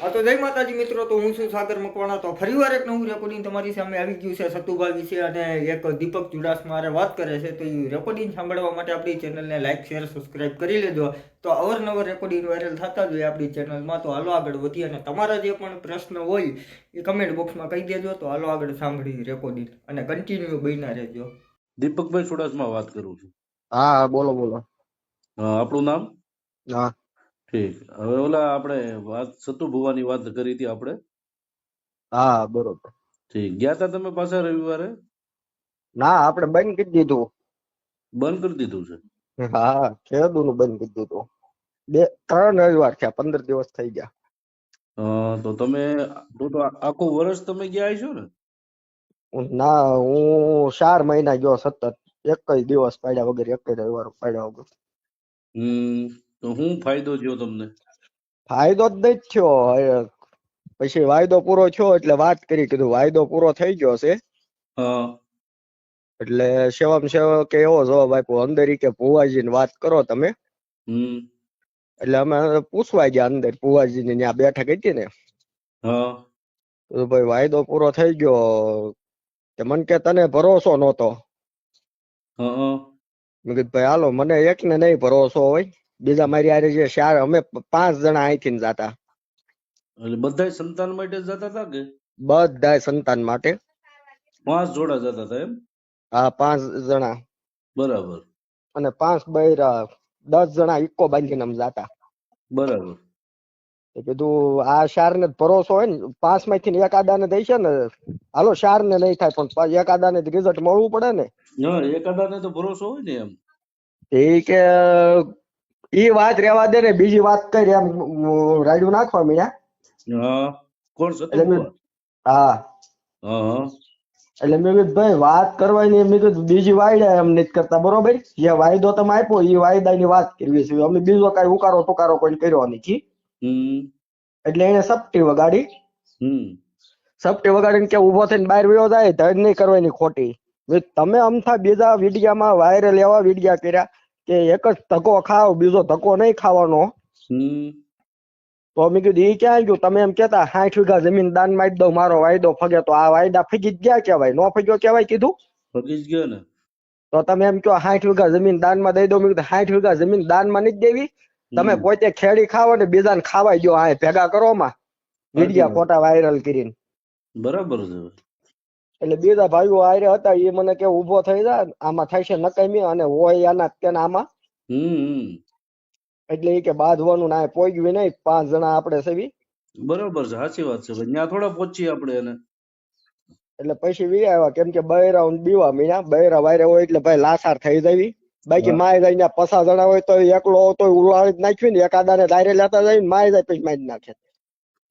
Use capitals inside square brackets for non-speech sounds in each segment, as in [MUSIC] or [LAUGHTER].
હા તો જય માતાજી મિત્રો તો હું છું સાગર મકવાણા. તો ફરીવાર એક નવું રેકોર્ડિંગ તમારી સામે આવી ગયું છે સતુભા વિશે અને એક દીપક ચુડાસમા મારે વાત કરે છે. તો એ રેકોર્ડિંગ સાંભળવા માટે આપણી ચેનલને લાઇક શેર સબસ્ક્રાઇબ કરી લેજો. તો અવરનવર રેકોર્ડિંગ વાયરલ થતા જ હોય આપણી ચેનલમાં તો હાલો આગળ વધીએ અને તમારા જે પણ પ્રશ્ન હોય એ કમેન્ટ બોક્સમાં કહી દેજો. તો હાલો આગળ સાંભળી રેકોર્ડિંગ અને કન્ટિન્યુ બન્યા રહેજો. દીપકભાઈ ચુડાસમા વાત કરું છું. હા હા બોલો બોલો. આપણું નામ? હા. ઠીક. હવે ઓલા આપણે વાત સતુ ભુવાની વાત કરી હતી આપણે? હા બરોબર. ઠીક. ગયા તા તમે પાછા રવિવારે? ના આપણે બંધ કરી દીધું. બંધ કરી દીધું છે? હા ખેડૂ નું બંધ કરી દીધું. બે ત્રણ રવિવાર થયા પંદર દિવસ થઈ ગયા. તો તમે તો આખું વર્ષ તમે ગયા છો ને? ના હું ચાર મહિના ગયો સતત. એક જ દિવસ પાડ્યા વગર એક જ રવિવાર પાડ્યા વગર. હમ. તો શું ફાયદો થયો તમને? ફાયદો જ નહીં થયો. પછી વાયદો પૂરો થયો એટલે વાત કરી કીધું. વાયદો પૂરો થઈ ગયો છે. એટલે સેવમ સેવકે એવો જવાબ આપ્યો. અંદર કે કે ભુવાજીને વાત કરો તમે. એટલે અમે પૂછવા ગયા અંદર ભુવાજીને ત્યાં બેઠક હતી ને. ભાઈ વાયદો પૂરો થઈ ગયો. કે મને કે તને ભરોસો નહોતો. મેં કીધું ભાઈ હાલો મને એકને નહીં ભરોસો હોય. બીજા મારી હારે જે ચાર અમે પાંચ જણા અહીંથી જતા. એટલે બધા સંતાન માટે જતા હતા કે? બધા સંતાન માટે. પાંચ જોડા જતા હતા એમ? હા પાંચ જણા. બરાબર. અને પાંચ બૈરા દસ જણા ઇકો બાંધીને અમે જાતા. બરાબર. કીધું આ શાર ને ભરોસો હોય ને પાંચમાંથી ને એક આદાને દઈ છે ને હાલો શાર ને નહીં થાય પણ એક આદા ને રિઝલ્ટ મળવું પડે ને. હા એકાદાને તો ભરોસો હોય ને એમ. એ કે ઈ વાત રેવા દે ને બીજી વાત કરી એમ ઉમ, નાખવા મીયા હા કોણ સતુ એટલે મેં- ભુવા હા એટલે મેં કીધું ભાઈ વાત કરવાની મેં કીધું બીજી વાયડા એમ નથી કરતા બરોબર? જે વાયદો તમે આપ્યો એ વાયદાની વાત કરવી છે. અમે બીજો કઈ ઉકારો ટુકારો કોઈ કર્યો નથી એટલે એને સપટી વગાડી. હમ. સપટી વગાડીને કે ઊભો થઈને બહાર વયો જાય ધડ નહીં કરવાની ખોટી. તમે અમથા બીજા વિડિયામાં વાયરલ એવા વિડિયા કર્યા કે એક જ ધક્કો ખાવ બીજો ધક્કો નહીં ખાવાનો. તો મેં કીધું એ ક્યાં ગયું? તમે એમ કેતા સાઠ વીઘા જમીન દાનમાં દઉં મારો વાયદો ફગે. તો આ વાયદા ફગી ગયા કેવાય નો ફગ્યો કેવાય કીધું? ફગી ગયો ને. તો તમે એમ કહો સાઠ વીઘા જમીન દાનમાં દઈ દો મેં કીધું સાઠ વીઘા જમીન દાનમાં નથી દેવી? તમે પોતે ખેડી ખાવો ને બીજાને ખાવાય દો હા ભેગા કરો માં વિડિયા ફોટા વાયરલ કરીને. બરાબર છે. એટલે બીજા ભાઈઓ આયરે હતા એ મને કે ઊભો થઈ જાય આમાં થાય છે નકામી અને હોય આના તેના આમાં. એટલે એ કે બાંધવાનું ના પોગ્યું નહીં પાંચ જણા આપણે સેવી. બરોબર છે સાચી વાત છે ભાઈ. ત્યાં થોડા પહોંચી આપણે એને. એટલે પછી વી આવ્યા કેમ કે બૈરા ને બીવા મીના બૈરા વાયરે હોય એટલે ભાઈ લાસાર થઈ જવી. બાકી માય જાય ત્યાં પસા જણા હોય તો એકલો તો ઉલાળી જ નાખ્યું ને એકાદાને દાયરે લેતા જાય ને માય જાય પછી માય જ નાખે.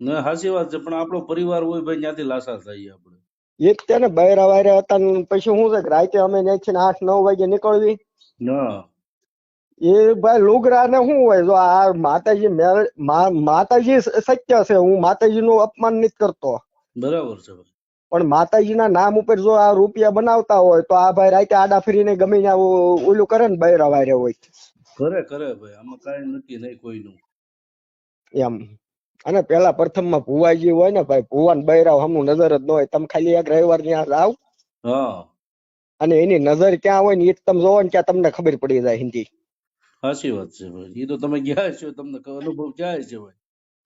ના સાચી વાત છે પણ આપણો પરિવાર હોય ભાઈ ત્યાંથી લાસાર થઈ આપણે. એ જ તે ને બૈરા વાયરે હતા ને પછી શું છે કે રાતે અમે ને આઠ નવ વાગે નીકળવી. એ ભાઈ લુગરા ને શું હોય જો આ માતાજી માતાજી સત્ય છે હું માતાજી નું અપમાન નથી કરતો. બરાબર છે પણ માતાજીના નામ ઉપર જો આ રૂપિયા બનાવતા હોય તો આ ભાઈ રાતે આડા ફરીને ગમે ને ઓલું કરે ને બૈરા વાયરે હોય. કરે કરે ભાઈ આમાં કઈ નથી નહીં કોઈનું. એમ. અને પેલા પ્રથમમાં ભુવાજી હોય ને ભાઈ ભુવાન બૈરાવ હમું નજર જ ન હોય. તમે ખાલી એક રવિવાર ત્યાં આવ. અને એની નજર ક્યાં હોય ને એ તમે જોવો ને ત્યાં તમને ખબર પડી જાય હિન્દી. સાચી વાત છે ભાઈ. એ તો તમે ગયા છો તમને અનુભવ ક્યાં છે ભાઈ?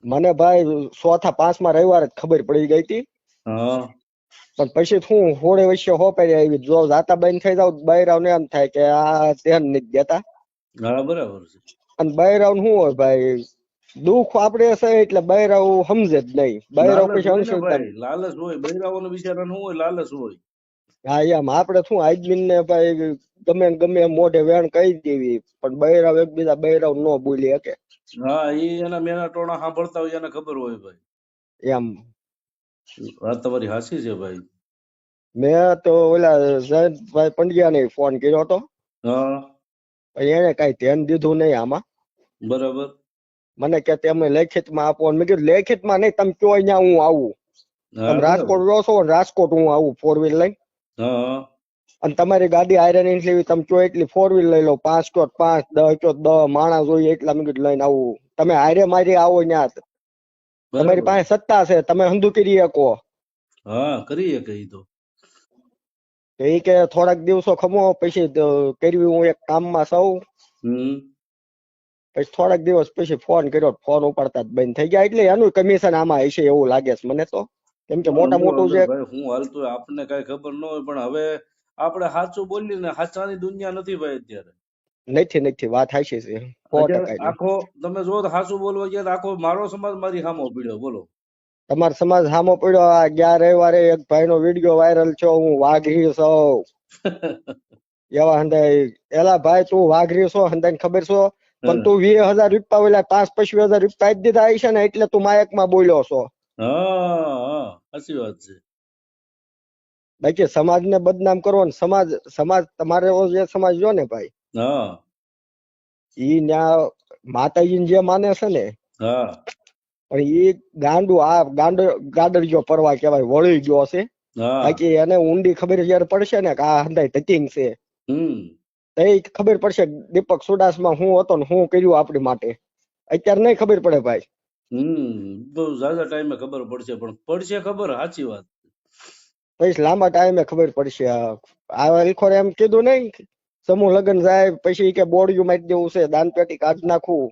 મને ભાઈ ચોથા પાંચમા રવિવાર જ ખબર પડી ગઈ હતી હા. પણ પછી શું હોળે વચ્ચે હોપારી આવી. જો જાતા બંધ થઈ જાવ બૈરાવ ને એમ થાય કે આ ધ્યાન નથી દેતા હા બરાબર છે. અને બૈરાવ શું હોય ભાઈ દુઃખ આપડે છે એટલે બૈરાઓ સમજે જ નહીં. બૈરાવ લાલચ પછી હોય બૈરાઓ ભાઈ લાલચ હોય બૈરાઓનો બિચારાનો શું હોય લાલચ હોય. હા એમ. આપડે શું આદમીન ને ભાઈ ગમે ગમે મોઢે વેણ કહી દેવી પણ બૈરાવ એકબીજા બૈરાવ ન બોલી શકે. હા એ એના મેના ટોણા સાંભળતા હોય એને ખબર હોય ભાઈ. એમ. વાત તમારી હાસી છે ભાઈ. મેં તો ઓલા જયંતભાઈ પંડ્યા ને ફોન કર્યો હતો. હા. એને કઈ ધ્યાન દીધું નહીં આમાં. બરાબર. મને કે તમે લેખિતમાં આપો મેં કીધું લેખિતમાં નહીં તમે કયો અહીંયા હું આવું? તમે રાજકોટ રહો છો રાજકોટ હું આવું ફોર વ્હીલ હા અને તમારી ગાડી આયરન લેવી તમે કયો એટલી ફોર વ્હીલ લઈ લો પાંચ કયો પાંચ દસ કયો દસ માણસ જોઈએ એટલા મેં કીધું લઈને આવું. તમે હારે મારી આવો ત્યાં તમારી પાસે સત્તા છે તમે હંધુ કરી શકો. હા કરી કઈ તો. કે થોડાક દિવસો ખમો પછી કર્યું હું એક કામમાં સૌ. પછી થોડાક દિવસ પછી ફોન કર્યો ફોન ઉપાડતા બંધ થઈ ગયા. એટલે એનું કમિશન આમાં હશે એવું લાગે છે મને તો. કેમ કે મોટા મોટું જે હું હાલતો આપને કઈ ખબર ન હોય પણ હવે આપણે સાચું બોલીએ ને સાચાની દુનિયા નથી ભાઈ અત્યારે. નથી નથી વાત હાચી છે. આખો તમે જો સાચું બોલવા ગયા આખો મારો સમાજ મારી સામો પીડ્યો બોલો. તમારો સમાજ સામો પડ્યો આ ગયા રવિવારે એક ભાઈનો વીડિયો વાયરલ છો હું વાઘરી સૌ [LAUGHS] એવા હંધાય એલા ભાઈ તું વાઘરી છો? હંધાઈને ખબર છો? પણ તું વીસ હજાર રૂપિયા ઓલા પાંચ પચીસ હજાર રૂપિયા આપી દીધા છે ને એટલે તું માયકમાં બોલ્યો છો. હા સાચી વાત છે. બાકી સમાજને બદનામ કરવો ને સમાજ સમાજ તમારે જે સમાજ જો ને ભાઈ હા. ઈ ન્યા માતાજીને જે માને છે ને હા. પણ ઈ ગાંડું આ ગાંડો ગાડરિયો પરવા કહેવાય વળી ગયો છે. બાકી એને ઊંડી ખબર જયારે પડશે ને કે આ હંધાય ધતિંગ છે. હમ. ખબર પડશે દીપક દીપક સુડાસમાં હું હતો ને હું કર્યું આપણી માટે. અત્યારે નહીં ખબર પડે ભાઈ. હમ બહુ ઝાઝા ટાઈમે ખબર પડશે પણ પડશે ખબર સાચી વાત. પછી લાંબા ટાઈમે ખબર પડશે. આ લખોરે એમ કીધું નહીં સમૂહ લગ્ન જાય પછી કે બોડિયું મારી દેવું છે દાન પેટી કાઢી નાખવું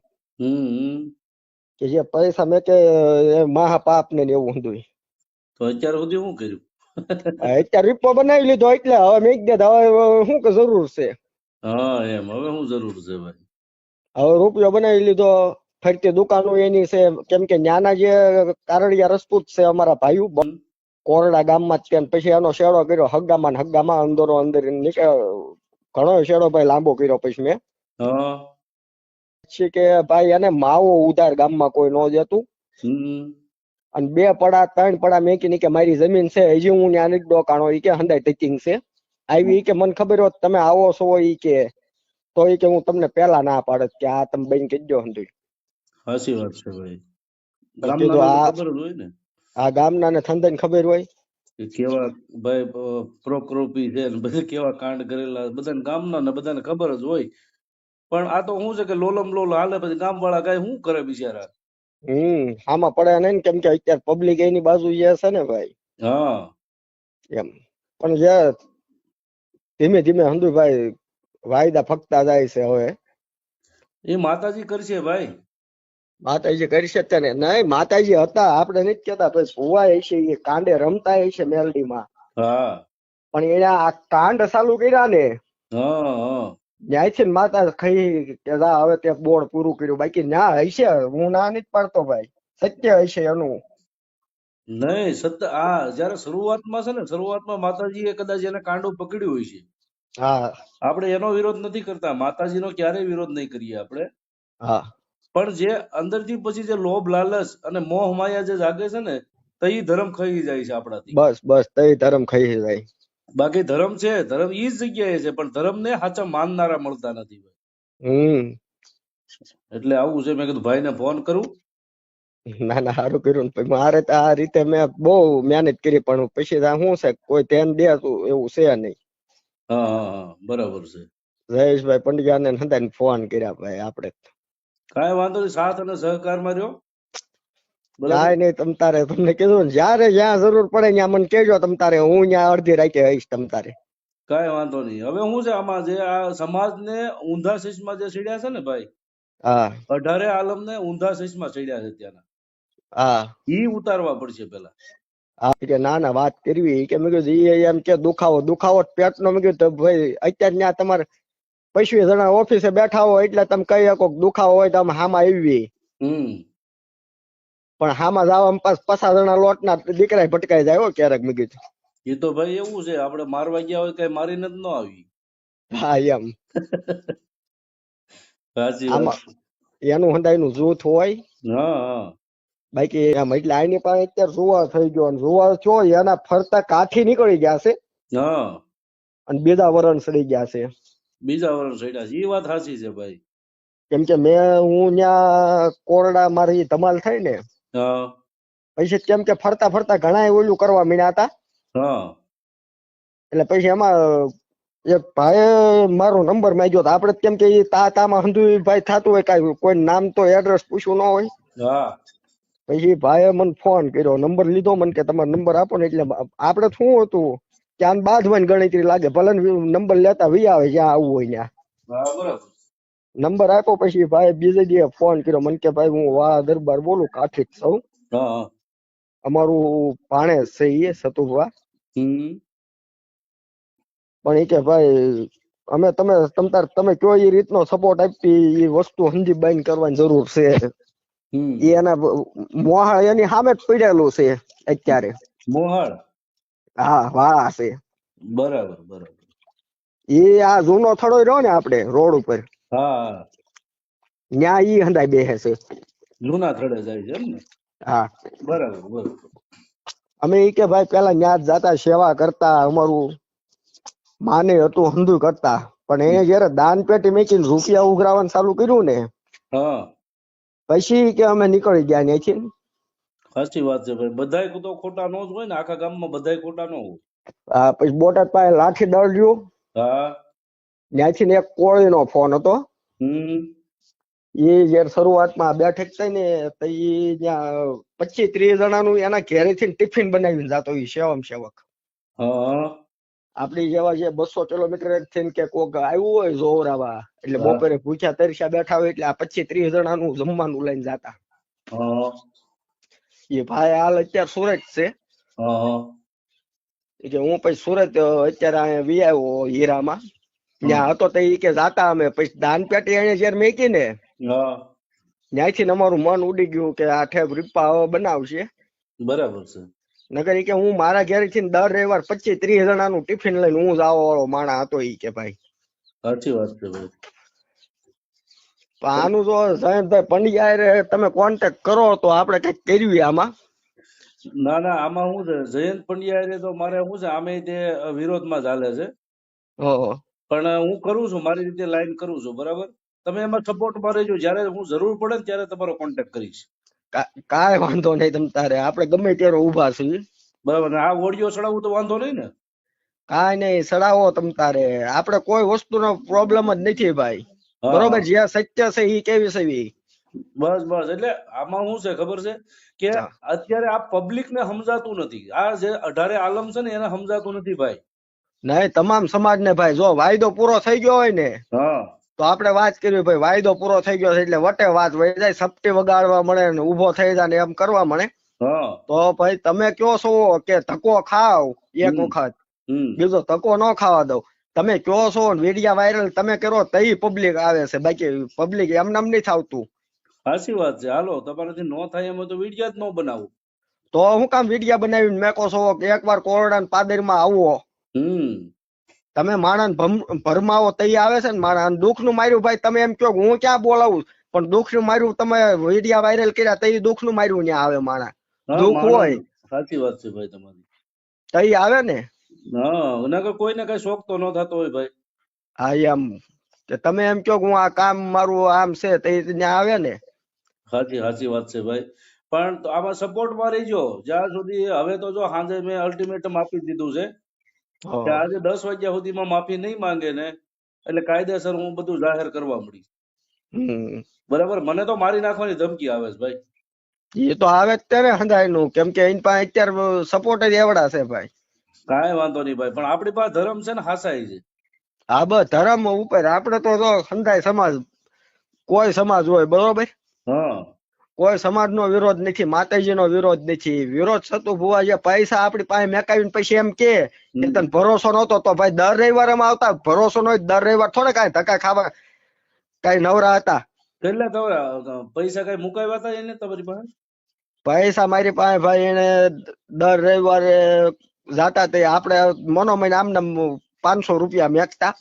કે જે પૈસા મેં કે મહા પાપ ને ને એવું હતું તો અત્યાર સુધી શું કર્યું? અત્યારે રીપો બનાવી લીધો એટલે હવે મેં કીધું હવે શું કે જરૂર છે. હા એમ. હવે શું જરૂર છે ભાઈ. હવે રૂપિયો બનાવી લીધો. ફરતી દુકાનો એની છે. કેમ કે ન્યાના જે કારડિયા રજપૂત છે અમારા ભાઈઓ. કોરડા ગામમાં જ છે. પછી એનો શેડો કર્યો હગામાં હગામાં અંદરો અંદર ઘણો શેડો ભાઈ લાંબો કર્યો પછી મેં. પછી કે ભાઈ એને માવો ઉધાર ગામમાં કોઈ ન દેતું. અને બે પડા ત્રણ પડા મેકી કે મારી જમીન છે. હજી હું ત્યાં નથી ડોકાણો એ કે હંદાય ટેકિંગ છે. આવી કે મને ખબર હોત તમે આવો છો ઈ કે તો ઈ કે હું તમને પેલા ના પાડત કે આ તમે બેન કહી દો હાસી વાત છે ભાઈ. ગામના આ- ખબર હોય ને. આ ગામના ને થંદન ખબર હોય? કેવા ભાઈ પ્રોક્રોપી છે ને બધા કેવા કાંડ કરેલા બધાને ગામના ને બધાને ખબર જ હોય. પણ આ તો શું છે કે લોલમ લોલ હાલે પછી ગામ વાળા કઈ શું કરે બિચારા? હમ આમાં પડે નહીં ને કેમ કે અત્યારે પબ્લિક એની બાજુ જે છે ને ભાઈ. હા. એમ. પણ જે ધીમે ધીમે હંદુભાઈ વાયદા ફકતા જાય છે હવે. એ માતાજી કરશે ભાઈ. માતાજી કરી શકતા ને નહીં માતાજી હતા આપણે નથી કેતા પછી ભુવા હશે એ કાંડે રમતા હશે મેલડીમાં. હા. પણ એને આ કાંડ ચાલુ કર્યા ને ન્યાયથી ને માતા ખાઈ કે હવે તે બોર્ડ પૂરું કર્યું. બાકી ના હશે હું ના નથી પાડતો ભાઈ. સત્ય હશે એનું. નહીં સત્ય આ જયારે શરૂઆતમાં છે ને શરૂઆતમાં માતાજીએ કદાચ એને કાંડો પકડ્યું હોય છે હા. આપણે એનો વિરોધ નથી કરતા. માતાજીનો ક્યારેય વિરોધ નહીં કરીએ આપણે. હા. પણ જે અંદરથી પછી જે લોભ લાલચ અને મોહ માયા જે જાગે છે ને તો ઈ ધર્મ ખાઈ જાય છે આપણાથી. બસ બસ તઈ ધર્મ ખાઈ જાય. બાકી ધર્મ છે ધર્મ ઈ જ જગ્યાએ છે પણ ધર્મને સાચા માનનારા મળતા નથી હમ. એટલે આવું છે મેં કીધું ભાઈને ફોન કરું. ના ના સારું કર્યું ને. મારે તો આ રીતે મેં બહુ મહેનત કરી પણ પછી શું છે કોઈ ધ્યાન દે એવું છે નહીં. હા બરાબર છે. જયેશભાઈ પંડ્યાને નતા ફોન કર્યા ભાઈ આપણે. કાંઈ વાંધો નહીં સાથ અને સહકારમાં રહ્યો. કાંઈ નહીં તમ તારે તમને કીધું ને જ્યારે જ્યાં જરૂર પડે ત્યાં મને કેજો તમ તારે હું ત્યાં અડધી રાતે આવીશ તમ તારે. કાંઈ વાંધો નહીં. હવે શું છે આમાં જે આ સમાજને ઊંધા શીશમાં જે સીડ્યા છે ને ભાઈ હા. અઢારે આલમને ઊંધા શીશમાં સીડ્યા છે ત્યાંના. હા. ઈ ઉતારવા પડશે પેલા હા કે ના ના વાત કરવી કે મેં કીધું એ એમ કે દુખાવો દુખાવો પેટનો. મેં કીધું ભાઈ અત્યારે ત્યાં તમારે પૈસા જણા ઓફિસે બેઠા હોય એટલે તમે કહી શકો દુખાવો હોય તો આમ હામાં આવી પણ હામાં જવા પાસ પચાસ જણા લોટના દીકરા ભટકાઈ જાય હો ક્યારેક મેં કીધું. એ તો ભાઈ એવું છે આપણે મારવા ગયા હોય કઈ મારીને જ ન આવી. હા એમ. [LAUGHS] એનું હંધાઈનું જૂથ હોય. હા. બાકી આમ એટલે આની પાસે અત્યારે જુવાર થઈ ગયો અને જુવાર છો એના ફરતા કાઠી નીકળી ગયા છે. હા. અને બીજા વરણ સડી ગયા છે. બીજા વરણ સડ્યા છે. એ વાત સાચી છે ભાઈ. કેમ કે મેં હું ત્યાં કોરડા મારી ધમાલ થઈ ને પછી કેમ કે ફરતા ફરતા ઘણા ઓલું કરવા મીણ્યા હતા. હા. એટલે પછી એમાં એક ભાઈ મારો નંબર માંગ્યો તો આપડે કેમ કે તા તામાં હંધુ ભાઈ થતું હોય કઈ કોઈ નામ તો એડ્રેસ પૂછવું ન હોય. પછી ભાઈએ મને ફોન કર્યો નંબર લીધો મને કે તમારો નંબર આપો ને એટલે આપણે શું હતું? કે આને બાંધવાની ગણતરી લાગે ભલે નંબર લેતા વી આવે જ્યાં આવવું હોય ત્યાં. નંબર આપ્યો પછી ભાઈ બીજે દિવસે ફોન કર્યો મને કે ભાઈ હું વાળા દરબાર બોલું કાઠી જ છું. હા હા. અમારું ભાણે છે એ સતુભા પણ એ કે ભાઈ અમે તમે તમ તાર તમે કયો એ રીતનો સપોર્ટ આપી એ વસ્તુ સમજી બાઈન કરવાની જરૂર છે. એના મોહા એની સામે જ પડેલું છે અત્યારે. મોહાળ હા વાળા છે. બરાબર બરાબર. એ આ જૂનો થડો રહ્યો ને આપણે રોડ ઉપર. હા ન્યા ઈ હંધાઈ બેસે છે. જૂના થડે જાય છે એમ ને? હા. બરાબર બરાબર. અમે ઈ કે ભાઈ પેલા ન્યા જાતા સેવા કરતા અમારું માને હતું હંધુ કરતા. પણ એને જયારે દાન પેટી મેકીને રૂપિયા ઉઘરાવાનું ચાલુ કર્યું ને હા. પછી કે અમે નીકળી ગયા ત્યાંથી સાચી વાત છે ભાઈ. બધાય તો ખોટા નો જ હોય ને આખા ગામમાં બધાય ખોટા નો હોય. હા પછી બોટાદ પાસે લાઠી દળ્યું. હા. ત્યાંથી ને એક કોળીનો ફોન હતો. એ જયારે શરૂઆતમાં બેઠક થઈ ને તો એ ત્યાં પચીસ ત્રીસ જણાનું એના ઘેરેથી ટિફિન બનાવીને જાતો એ સેવમ સેવક. હા. આપડી જેવા જે બસો કિલોમીટર થઈને કે કોક આવ્યું હોય જોવરાવા એટલે બપોરે ભૂખ્યા તરસ્યા બેઠા હોય એટલે આ પચીસ ત્રીસ જણાનું જમવાનું લઈને જાતા. એ ભાઈ હાલ અત્યારે સુરત છે. હા. કે હું પછી સુરત અત્યારે અહીંયા વી આવ્યો હીરામાં. ત્યાં હતો તો એ કે જાતા અમે પછી દાન પેટી એને જયારે મેકી ને ત્યાંથી અમારું મન ઉડી ગયું કે આ ઠેબ રીપા હવે બનાવશે. બરાબર છે. નકર ઈ કે હું મારા ઘેરથી દર રવિવાર પચીસ ત્રીસ જણાનું ટિફિન લઈને હું જ આવવા વાળો માણસ હતો ઈ કે ભાઈ. સાચી વાત છે ભાઈ. આનું જો જયંતભાઈ પંડ્યા તમે કોન્ટેક્ટ કરો તો આપણે કંઈક કર્યું આમાં? ના ના આમાં શું છે જયંત પંડ્યા તો મારે શું છે આમે તે વિરોધમાં ચાલે છે. પણ હું કરું છું મારી રીતે લાઈન કરું છું બરાબર? તમે એમાં સપોર્ટમાં રહેજો જ્યારે હું જરૂર પડે ને ત્યારે તમારો કોન્ટેક્ટ કરીશ. કાંઈ વાંધો નહીં તમ તારે. આપણે ગમે ત્યારે ઊભા છીએ. બરાબર આ ઓડિયો ચડાવવું તો વાંધો નહીં ને? કાંઈ નહીં ચડાવો તમ તારે. આપણે કોઈ વસ્તુનો પ્રોબ્લેમ જ નથી ભાઈ. બરોબર જ્યાં સત્ય છે એ કેવી છે બસ બસ. એટલે આમાં શું છે ખબર છે? કે અત્યારે આ પબ્લિક ને સમજાતું નથી. આ જે અઢારે આલમ છે ને એને સમજાતું નથી ભાઈ. નહીં તમામ સમાજ ને ભાઈ. જો વાયદો પૂરો થઈ ગયો હોય ને હા. તો આપણે વાત કરવી ભાઈ વાયદો પૂરો થઈ ગયો છે એટલે વટે વાત વહી જાય સપટી વગાડવા મળે ને ઊભો થઈ જાય ને એમ કરવા મળે. તો ભાઈ તમે કયો છો કે ધક્કો ખાવ એક વખત? બીજો ધક્કો ન ખાવા દઉં. તમે કયો છો વિડિયા વાયરલ તમે કરો તઈ પબ્લિક આવે છે. બાકી પબ્લિક એમ નામ નહીં થાવતું સાચી વાત છે. હાલો તમારાથી ન થાય એમાં તો વિડિયા જ ન બનાવું. તો હું કામ વિડિયા બનાવીને મેકો છો કે એકવાર કોરડા પાદરમાં આવો. હમ. તમે માણસ ભરમાવો તઈ આવે છે ને મારા દુઃખનું માર્યું ભાઈ તમે એમ કહો હું ક્યાં બોલાવું? પણ દુઃખનું માર્યું તમે વિડિયા વાયરલ કર્યા તઈ દુઃખનું માર્યું ત્યાં આવે માણસ દુઃખ હોય. સાચી વાત છે ભાઈ તમારી. તઈ આવે ને? હા નકર કોઈને કઈ શોખ તો ન થતો હોય ભાઈ. હા એમ. તમે એમ કહો કે હું આ કામ મારું આમ છે તઈ ત્યાં આવે ને? સાચી સાચી વાત છે ભાઈ. પણ આમાં આમાં સપોર્ટમાં રહીજો. જ્યાં સુધી હવે તો જો સાંજે મેં અલ્ટિમેટમ આપી દીધું છે. કે આજે દસ વાગ્યા સુધીમાં માફી નહીં માંગે ને એટલે કાયદેસર હું બધું જાહેર કરવા મળી બરાબર? મને તો મારી નાખવાની ધમકી આવે છે ભાઈ. એ તો આવે ત્યારે હંધાયનું કેમ કે એની પાસે અત્યારે સપોર્ટ જ એવડા છે ભાઈ. કાંઈ વાંધો નહીં ભાઈ પણ આપણી પાસે ધર્મ છે ને હાસાઈ છે. આ બસ ધર્મ ઉપર. આપણે તો હંધાય સમાજ કોઈ સમાજ હોય બરોબર? હા. કોઈ સમાજ નો વિરોધ નથી માતાજી નો વિરોધ નથી. વિરોધ થતું ભુવા જે પૈસા આપણી પાસે મેકાવીને પછી એમ કે તને ભરોસો નતો તો ભાઈ દર રવિવારે આવતા ભરોસો નો દર રવિવાર થોડે કાંઈ ધક્કા ખાવા કાંઈ નવરા હતા. એટલે તો પૈસા કઈ મુકાવ્યા હતા એને તમારી પાસે? પૈસા મારી પાસે ભાઈ એને દર રવિવારે જાતા તે આપણે મનોમય આમ આમને પાંચસો રૂપિયા મેકતા.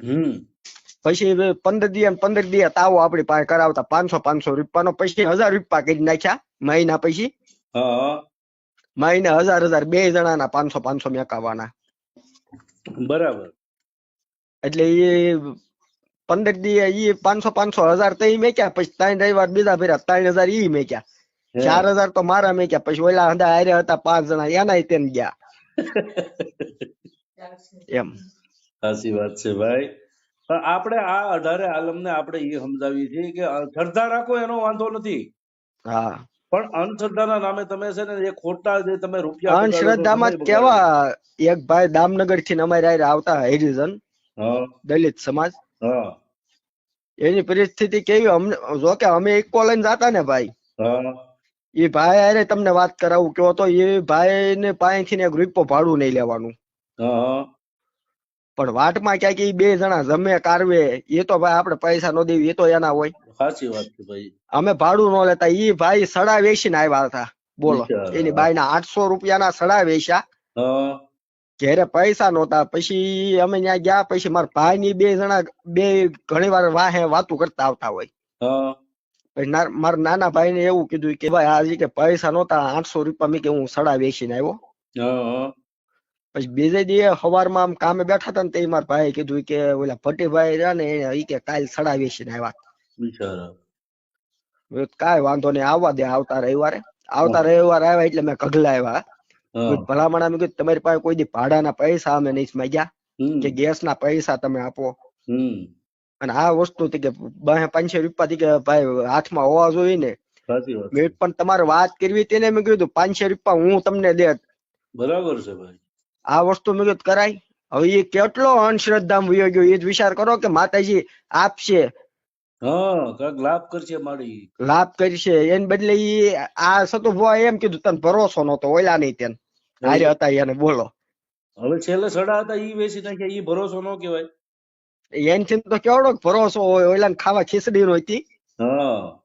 હમ. પછી પંદર દી ને પંદર દી તાવો આપણી પાસે કરાવતા પાંચસો પાંચસો રૂપિયાનો પછી હજાર રૂપિયા કરી નાખ્યા મહિના પછી. મહિને હજાર હજાર બે જણાના પાંચસો પાંચસો મેકાવાના. બરાબર. એટલે એ પંદર દી એ પાંચસો પાંચસો હજાર તો ઈ મેક્યા પછી ત્રણ રવિવાર બીજા ભેરા ત્રણ હજાર ઈ મેક્યા. ચાર હજાર તો મારા મેક્યા પછી ઓલા હંદા આર્યા હતા પાંચ જણા એના તેમ ગયા. [LAUGHS] એમ. સાચી વાત છે ભાઈ. આપણે આ અઢારે આલમને આપણે એ સમજાવીએ છીએ કે શ્રદ્ધા રાખો એનો વાંધો નથી. હા. પણ અંધશ્રદ્ધાના નામે તમે છે ને એ ખોટા જે તમે રૂપિયા અંધશ્રદ્ધામાં. કેવા એક ભાઈ દામનગરથી અમારે હારે આવતા હરિજન. દલિત સમાજ. હા. એની પરિસ્થિતિ કેવી? અમને જો કે અમે ઇકો લઈને જતા ને ભાઈ. એ ભાઈ હારે તમને વાત કરાવું કયો તો એ ભાઈ ને પાસેથી ને એક રૂપિયો ભાડું નહીં લેવાનું. હા. પણ વાટમાં ક્યાંક એ બે જણા જમે કારવે એ તો ભાઈ આપણે પૈસા નો દેવી એ તો એના હોય. સાચી વાત છે ભાઈ. અમે ભાડું ન લેતા ઈ ભાઈ સડા વેચીને આવ્યા હતા બોલો. એની બાઈ ના આઠસો રૂપિયાના સડા વેચ્યા. ઘેરે પૈસા નહોતા પછી અમે ત્યાં ગયા પછી મારા ભાઈ ની બે જણા બે ઘણી વાર વાહે વાતું કરતા આવતા હોય. મારા નાના ભાઈ ને એવું કીધું કે ભાઈ આજે કે પૈસા નહોતા આઠસો રૂપિયા મેં કે હું સડા વેચીને આવ્યો. પછી બીજે દિવસે સવારમાં આમ કામે બેઠા હતા ને તે મારા ભાઈ કીધું કે ઓલા ભટ્ટીભાઈ રહ્યા ને ઈ કે કાલ સડા વેચીને આવ્યા બિચારા. મેં વાંધો નહીં આવવા દે આવતા રવિવારે. આવતા રવિવારે આવ્યા એટલે મેં કગલા આવ્યા ભલામણ મેં કીધું તમારી પાસે કોઈ દી ભાડાના પૈસા અમે નહીં માંગ્યા. કે ગેસના પૈસા તમે આપો. હમ. અને આ વસ્તુ થી કે પાંચસો રૂપિયા થી કે ભાઈ હાથમાં હોવા જોઈએ ને. મેં પણ તમારે વાત કરવી હતી ને મેં કીધું પાંચસો રૂપિયા હું તમને દે. બરાબર છે ભાઈ. આ વસ્તુ મેં કીધું કરાય. હવે એ કેટલો અંધશ્રદ્ધામાં વયો ગયો એ જ વિચાર કરો કે માતાજી આપશે. લાભ કરશે મારી. લાભ કરશે. એને બદલે ઈ આ સતુભા એમ કીધું તને ભરોસો નતો ઓલા નહીં તેને હારે હતા એને બોલો. હવે છેલ્લે સડા હતા ઈ વેચી નાખ્યા ઈ ભરોસો ન કહેવાય. એનથી તો કેવડો ભરોસો હોય ઓલા ખાવા ખીચડી નો હતી. હા.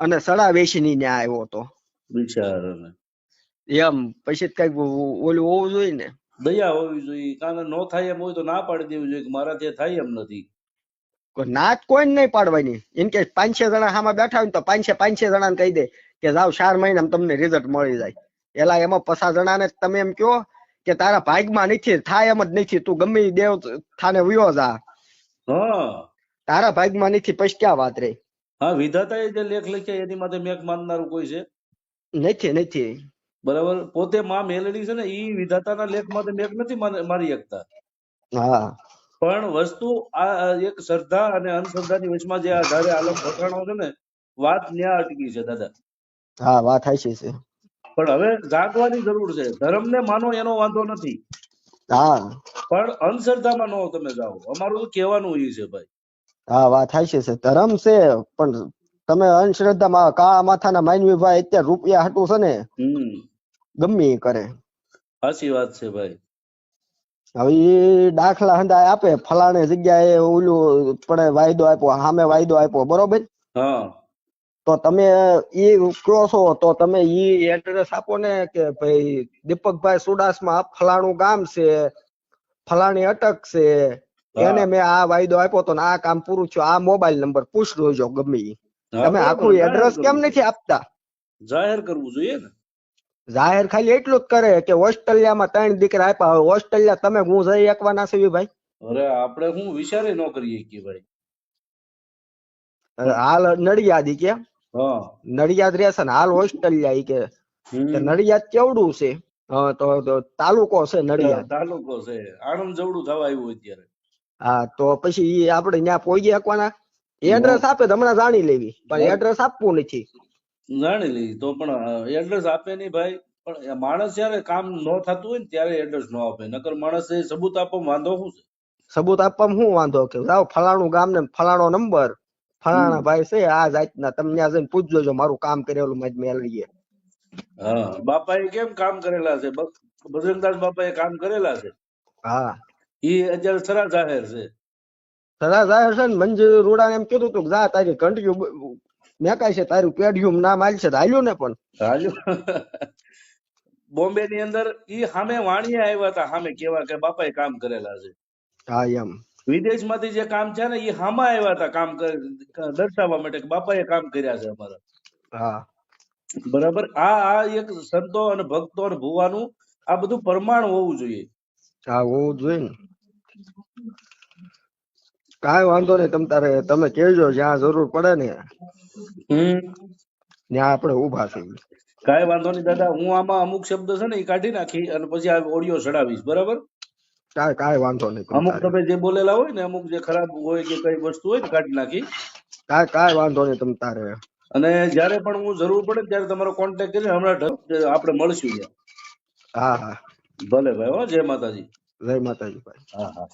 અને સડા વેચી ને આવ્યો હતો. બિચારો એમ પછી કંઈક ઓલું હોવું જોઈએ ને. દયા હોવી જોઈએ. કારણ નો થાય એમ હોય તો ના પાડી દેવી જોઈએ કે મારાથી થાય એમ નથી. ના કોઈ નહીં પાડવાની. એમ કે પાંચ છ જણા સામે બેઠા હોય ને તો પાંચ છ પાંચ છ જણાને કહી દે કે જાઓ ચાર મહિનામાં તમને રિઝલ્ટ મળી જાય. એલા એમાં પચાસ જણાને તમે એમ કહો કે તારા ભાગમાં નથી થાય એમ જ નથી. તું ગમે દેવ થાને વયો જા. હા. તારા ભાગમાં નથી પછી ક્યાં વાત રહી? હા વિધાતાએ જે લેખ લખ્યા એની માટે મેક માનનારું કોઈ છે? નથી નથી. બરાબર? પોતે માં મેલડી છે ને એ વિધાતાના લેખ માટે મેક નથી મારી શકતા. હા. પણ વસ્તુ આ એક શ્રદ્ધા અને અંધશ્રદ્ધાની વચમાં જે આધારે આલમ વખાણો છે ને વાત ન્યા અટકી છે દાદા. હા વાત હાચી છે. પણ હવે જાગવાની જરૂર છે. ધર્મને માનો એનો વાંધો નથી. હા. પણ અંધશ્રદ્ધામાં નો તમે જાઓ. અમારું તો કહેવાનું એ છે ભાઈ. હા વાત હાચી છે. ધર્મ છે પણ તમે અંધશ્રદ્ધામાં કા માથાના માનવી ભાઈ અત્યારે રૂપિયા હતું છે ને હમ. ગમે એ કરે. સાચી વાત છે ભાઈ. હવે દાખલા હંધા આપે ફલાણે જગ્યાએ ઓલું પણ વાયદો આપ્યો સામે વાયદો આપ્યો બરોબર? હા. તો તમે એ કહો છો તો તમે ઈ એડ્રેસ આપો ને કે ભાઈ દીપકભાઈ સુડાસમાં ફલાણું ગામ છે ફલાણી અટક છે એને મેં આ વાયદો આપ્યો તો ને આ કામ પૂરું થયું આ મોબાઈલ નંબર પૂછ જોજો ગમે ઈ. તમે આખું એડ્રેસ કેમ નથી આપતા? જાહેર કરવું જોઈએ ને. જાહેર ખાલી એટલું જ કરે કે ઓસ્ટ્રેલિયામાં ત્રણ દીકરા આપ્યા હવે ઓસ્ટ્રેલિયા તમે હું જઈ શકવાના છે ભાઈ? અરે આપણે હું વિચારે ન કરીએ કે ભાઈ. હાલ નડિયાદ ઈ કે. હા. નડિયાદ રહેશે ને હાલ ઓસ્ટ્રેલિયા ઈ કે. નડિયાદ કેવડું છે? હા તો તાલુકો છે નડિયાદ. તાલુકો છે. આણંદ જવડું થવા આવ્યું અત્યારે હા તો પછી ઈ આપણે ત્યાં પહોંચી શકવાના એડ્રેસ આપે તો હમણાં જાણી લેવી. પણ એડ્રેસ આપવું નથી. જાણી લઈ તો પણ એડ્રેસ આપે નહીં ભાઈ. પણ માણસ જયારે કામ ન થતું હોય ને ત્યારે એડ્રેસ ન આપે. નકર માણસ એ સબૂત આપો વાંધો શું છે? સબૂત આપવામાં શું વાંધો કે જાઓ ફલાણું ગામ ને ફલાણો નંબર. ફલાણા ભાઈ છે આ જાતના. તમે ત્યાં જઈને પૂછજો જો મારું કામ કરેલું મેં મેળવીએ હા બાપાએ કેમ કામ કરેલા છે? બજરંગદાસ બાપા બાપાએ કામ કરેલા છે? હા. ઈ અત્યારે સરા જાહેર છે. સરા જાહેર છે ને મંજુ રૂડાને એમ કીધું તું કે જા તારી ઘંટિયું મેકાય છે તારું પેઢિયું નામ આલશે છે હાલ્યું ને પણ. હાલ્યો બોમ્બે ની અંદર ઈ સામે વાણિયા આવ્યા હતા સામે કેવા કે બાપાએ કામ કરેલા છે. હા એમ. વિદેશમાંથી જે કામ છે ને એ હામા આવ્યા હતા કામ દર્શાવવા માટે કે એ કામ કર્યા છે અમારા. હા. બરાબર? આ આ એક સંતો અને ભક્તો અને ભુવાનું આ બધું પ્રમાણ હોવું જોઈએ. હા હોવું જોઈએ ને. કાંઈ વાંધો નહીં તમ તારે તમે કહેજો જ્યાં જરૂર પડે ને. ત્યાં આપણે ઊભા છીએ. કાંઈ વાંધો નહીં દાદા. હું આમાં અમુક શબ્દ છે ને એ કાઢી નાખી અને પછી આ ઓડિયો ચડાવીશ. બરાબર? કાંઈ કાંઈ વાંધો નહીં અમુક તમે જે બોલેલા હોય ને અમુક જે ખરાબ હોય કે કઈ વસ્તુ હોય ને કાઢી નાખી. કાંઈ કાંઈ વાંધો નહીં તમે તારે. અને જ્યારે પણ હું જરૂર પડે ત્યારે તમારો કોન્ટેક્ટ કરીને હમણાં આપણે મળશું હા હા. ભલે ભાઈ હો જય માતાજી. જય માતાજી ભાઈ. હા હા.